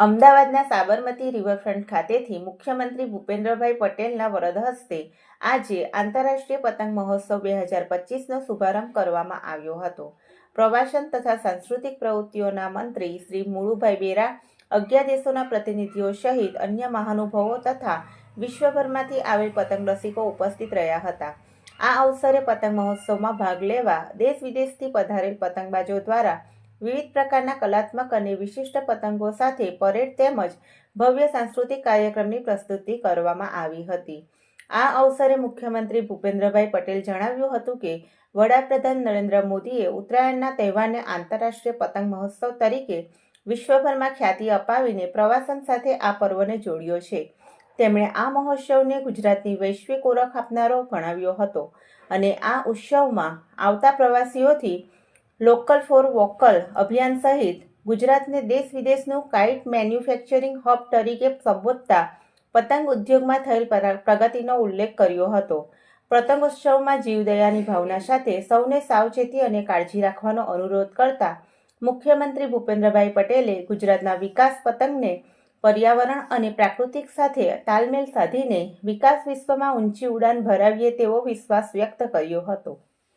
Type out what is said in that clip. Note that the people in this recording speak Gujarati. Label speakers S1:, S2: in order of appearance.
S1: અમદાવાદના સાબરમતી રિવરફ્રન્ટ ખાતેથી મુખ્યમંત્રી ભૂપેન્દ્રભાઈ પટેલના વરદ હસ્તે આજે આંતરરાષ્ટ્રીય પતંગ મહોત્સવ બે હજાર પચીસનો શુભારંભ કરવામાં આવ્યો હતો. પ્રવાસન તથા સાંસ્કૃતિક પ્રવૃત્તિઓના મંત્રી શ્રી મુળુભાઈ બેરા અગિયાર દેશોના પ્રતિનિધિઓ સહિત અન્ય મહાનુભાવો તથા વિશ્વભરમાંથી આવેલ પતંગ રસિકો ઉપસ્થિત રહ્યા હતા. આ અવસરે પતંગ મહોત્સવમાં ભાગ લેવા દેશ વિદેશથી પધારેલ પતંગબાજો દ્વારા વિવિધ પ્રકારના કલાત્મક અને વિશિષ્ટ પતંગો સાથે પરેડ તેમજ ભવ્ય સાંસ્કૃતિક કાર્યક્રમની પ્રસ્તુતિ કરવામાં આવી હતી. આ અવસરે મુખ્યમંત્રી ભૂપેન્દ્રભાઈ પટેલ જણાવ્યું હતું કે, વડાપ્રધાન નરેન્દ્ર મોદીએ ઉત્તરાયણના તહેવારને આંતરરાષ્ટ્રીય પતંગ મહોત્સવ તરીકે વિશ્વભરમાં ખ્યાતિ અપાવીને પ્રવાસન સાથે આ પર્વને જોડ્યો છે. તેમણે આ મહોત્સવને ગુજરાતની વૈશ્વિક ઓળખ આપનારો ગણાવ્યો હતો અને આ ઉત્સવમાં આવતા પ્રવાસીઓથી લોકલ ફોર વોકલ અભિયાન સહિત ગુજરાતને દેશ વિદેશનું કાઇટ મેન્યુફેક્ચરિંગ હબ તરીકે સંબોધતા પતંગ ઉદ્યોગમાં થયેલ પ્રગતિનો ઉલ્લેખ કર્યો હતો. પતંગ ઉત્સવમાં જીવદયાની ભાવના સાથે સૌને સાવચેતી અને કાળજી રાખવાનો અનુરોધ કરતા મુખ્યમંત્રી ભૂપેન્દ્રભાઈ પટેલે ગુજરાતના વિકાસ પતંગને પર્યાવરણ અને પ્રાકૃતિક સાથે તાલમેલ સાધીને વિકાસ વિશ્વમાં ઊંચી ઉડાન ભરાવીએ તેવો વિશ્વાસ વ્યક્ત કર્યો હતો.